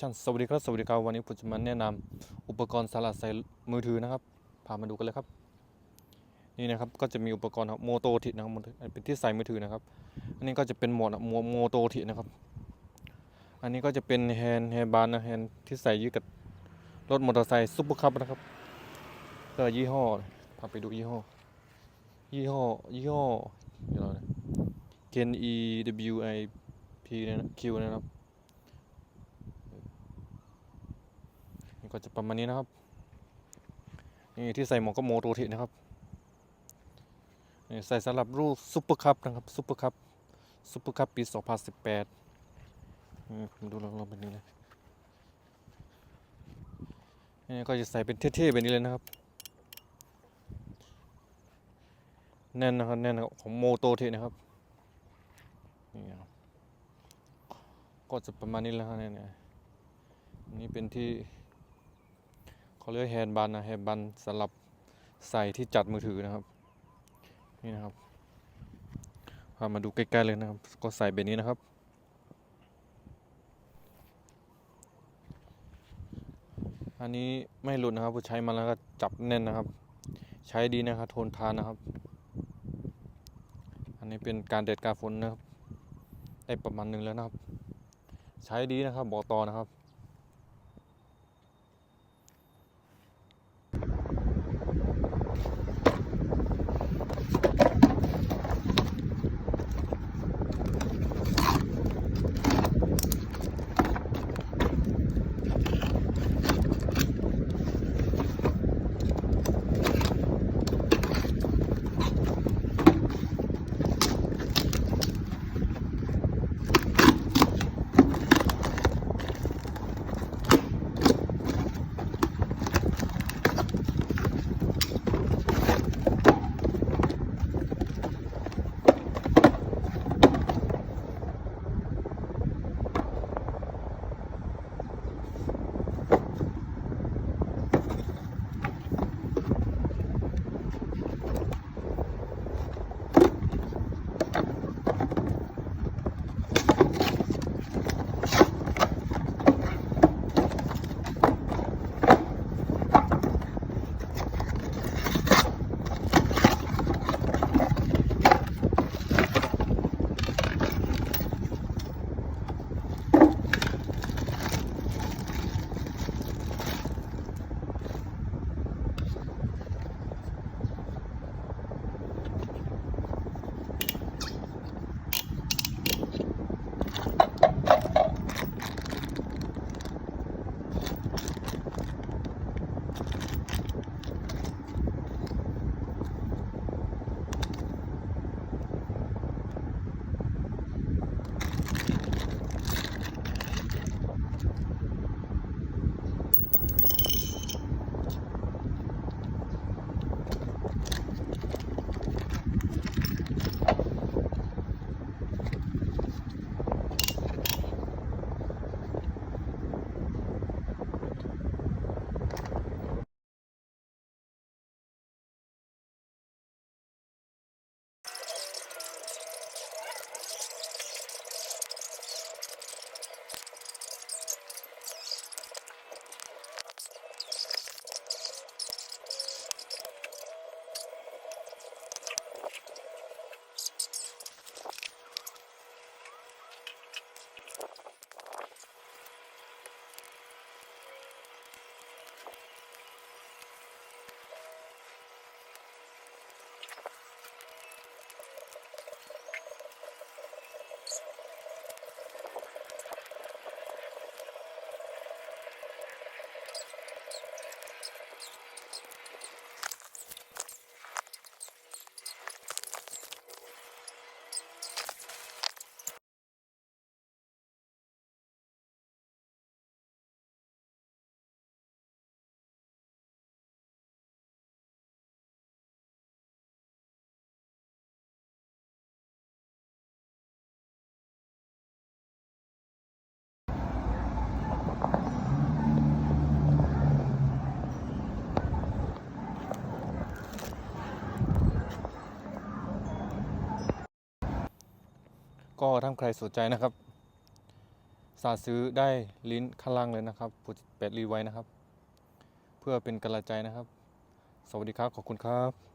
ชันสวัสดีครับสวัสดีครับวันนี้ผมจะมาแนะนำอุปกรณ์สลัดใส่มือถือนะครับพามาดูกันเลยครับ นี่นะครับก็จะมีอุปกรณ์ครับโมโตทินะครับมือถือเป็นที่ใส่มือถือนะครับ อันนี้ก็จะเป็นหมดโมโมโตทินะครับ อันนี้ก็จะเป็นแฮนด์แฮนด์บาร์นะแฮนด์ที่ใส่ยืดกับรถมอเตอร์ไซค์ซุปเปอร์คัพนะครับก็ยี่ห้อพาไปดูยี่ห้อยี่ห้อยี่ห้อเดี๋ยวเรานะ Ken E W I P นะ Q นะครับ นี่ก็จะประมาณนี้นะครับ นี่ที่ใส่หมวกก็โมโตเทนะครับนี่ใส่สำหรับรูปซุปเปอร์คัพนะครับซุปเปอร์คัพซุปเปอร์คัพปี 2018อืมผมดูลองๆแบบนี้เลยนี่ก็จะใส่เป็นเท่ๆแบบนี้เลยนะครับ แน่นนะครับแน่นนะครับของโมโตเทนะครับนี่ครับก็จะประมาณนี้แล้วครับเนี่ยเนี่นี่เป็นที่ เขาเรียกแฮนด์บันนะแฮนด์บันสำหรับใส่ที่จัดมือถือนะครับ นี่นะครับพามาดูใกล้ๆเลยนะครับ ก็ใส่แบบนี้นะครับ อันนี้ไม่หลุดนะครับผู้ใช้มาแล้วก็จับแน่นนะครับ ใช้ดีนะครับทนทานนะครับ อันนี้เป็นการเด็ดการฝนนะครับ ได้ประมาณหนึ่งแล้วนะครับ ใช้ดีนะครับบอกต่อนะครับ ก็ถ้าใครสนใจนะครับ สาซื้อได้ลิ้นข้างล่างเลยนะครับผู้แปดรีไว้นะครับ เพื่อเป็นกำลังใจนะครับ สวัสดีครับ ขอบคุณครับ